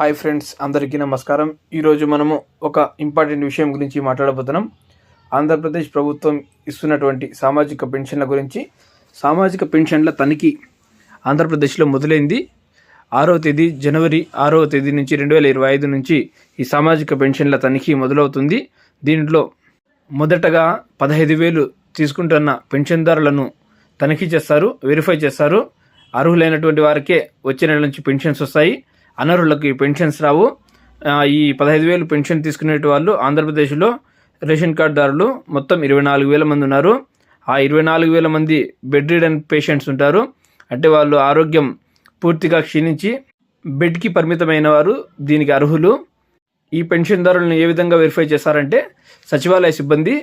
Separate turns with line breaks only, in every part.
Hi friends అందరికీ నమస్కారం. ఈరోజు మనము ఒక ఇంపార్టెంట్ విషయం గురించి మాట్లాడబోతున్నాం. ఆంధ్రప్రదేశ్ ప్రభుత్వం ఇస్తున్నటువంటి సామాజిక పెన్షన్ల గురించి. సామాజిక పెన్షన్ల తనిఖీ ఆంధ్రప్రదేశ్లో మొదలైంది. ఆరవ తేదీ జనవరి ఆరవ తేదీ నుంచి రెండు వేల ఇరవై ఐదు నుంచి ఈ సామాజిక పెన్షన్ల తనిఖీ మొదలవుతుంది. దీంట్లో మొదటగా పదహైదు వేలు తీసుకుంటున్న పెన్షన్దారులను తనిఖీ చేస్తారు వెరిఫై చేస్తారు. అర్హులైనటువంటి వారికే వచ్చే నెల నుంచి పెన్షన్స్ వస్తాయి. అనర్హులకు పెన్షన్స్ రావు. ఈ పదహైదు వేలు పెన్షన్ తీసుకునే వాళ్ళు ఆంధ్రప్రదేశ్లో రేషన్ కార్డుదారులు మొత్తం ఇరవై నాలుగు వేల మంది ఉన్నారు. ఆ ఇరవై నాలుగు వేల మంది బెడ్ రిడన్ పేషెంట్స్ ఉంటారు. అంటే వాళ్ళు ఆరోగ్యం పూర్తిగా క్షీణించి బెడ్కి పరిమితమైన వారు దీనికి అర్హులు. ఈ పెన్షన్దారులను ఏ విధంగా వెరిఫై చేస్తారంటే సచివాలయ సిబ్బంది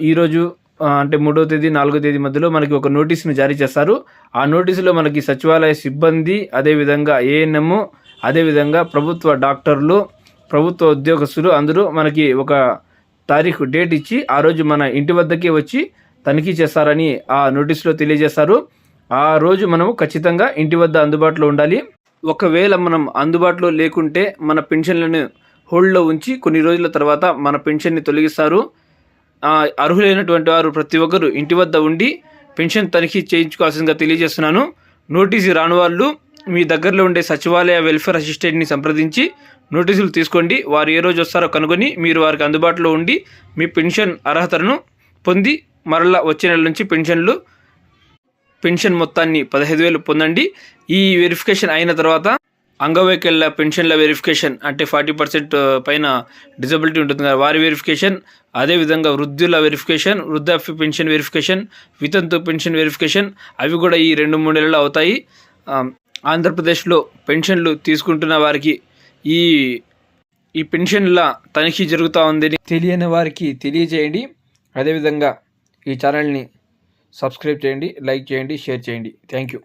ఈరోజు అంటే మూడో తేదీ నాలుగో తేదీ మధ్యలో మనకి ఒక నోటీసును జారీ చేస్తారు. ఆ నోటీసులో మనకి సచివాలయ సిబ్బంది అదేవిధంగా ఏఎన్ఎం అదేవిధంగా ప్రభుత్వ డాక్టర్లు ప్రభుత్వ ఉద్యోగస్తులు అందరూ మనకి ఒక తారీఖు డేట్ ఇచ్చి ఆ రోజు మన ఇంటి వద్దకే వచ్చి తనిఖీ చేస్తారని ఆ నోటీసులో తెలియజేస్తారు ఆ రోజు మనము ఖచ్చితంగా ఇంటి వద్ద అందుబాటులో ఉండాలి. ఒకవేళ మనం అందుబాటులో లేకుంటే మన పెన్షన్లను హోల్డ్లో ఉంచి కొన్ని రోజుల తర్వాత మన పెన్షన్ని తొలగిస్తారు. అర్హులైనటువంటి వారు ప్రతి ఒక్కరు ఇంటి వద్ద ఉండి పెన్షన్ తనిఖీ చేయించుకోవాల్సిందిగా తెలియజేస్తున్నాను. నోటీసు రాని వాళ్ళు మీ దగ్గరలో ఉండే సచివాలయ వెల్ఫేర్ అసిస్టెంట్ని సంప్రదించి నోటీసులు తీసుకోండి. వారు ఏ రోజు వస్తారో కనుగొని మీరు వారికి అందుబాటులో ఉండి మీ పెన్షన్ అర్హతను పొంది మరలా వచ్చే నెల నుంచి పెన్షన్లు పెన్షన్ మొత్తాన్ని పదహైదు వేలు పొందండి. ఈ వెరిఫికేషన్ అయిన తర్వాత అంగవైకల్య పెన్షన్ల వెరిఫికేషన్ అంటే ఫార్టీ పర్సెంట్ పైన డిజబిలిటీ ఉంటుంది కదా వారి వెరిఫికేషన్ అదేవిధంగా వృద్ధుల వెరిఫికేషన్ వృద్ధాప్య పెన్షన్ వెరిఫికేషన్ వితంతు పెన్షన్ వెరిఫికేషన్ అవి కూడా ఈ రెండు మూడు నెలలు అవుతాయి. ఆంధ్రప్రదేశ్లో పెన్షన్లు తీసుకుంటున్న వారికి ఈ ఈ పెన్షన్ల తనిఖీ జరుగుతూ ఉందని తెలియని వారికి తెలియజేయండి. అదేవిధంగా ఈ ఛానల్ని సబ్స్క్రైబ్ చేయండి లైక్ చేయండి షేర్ చేయండి. Thank you.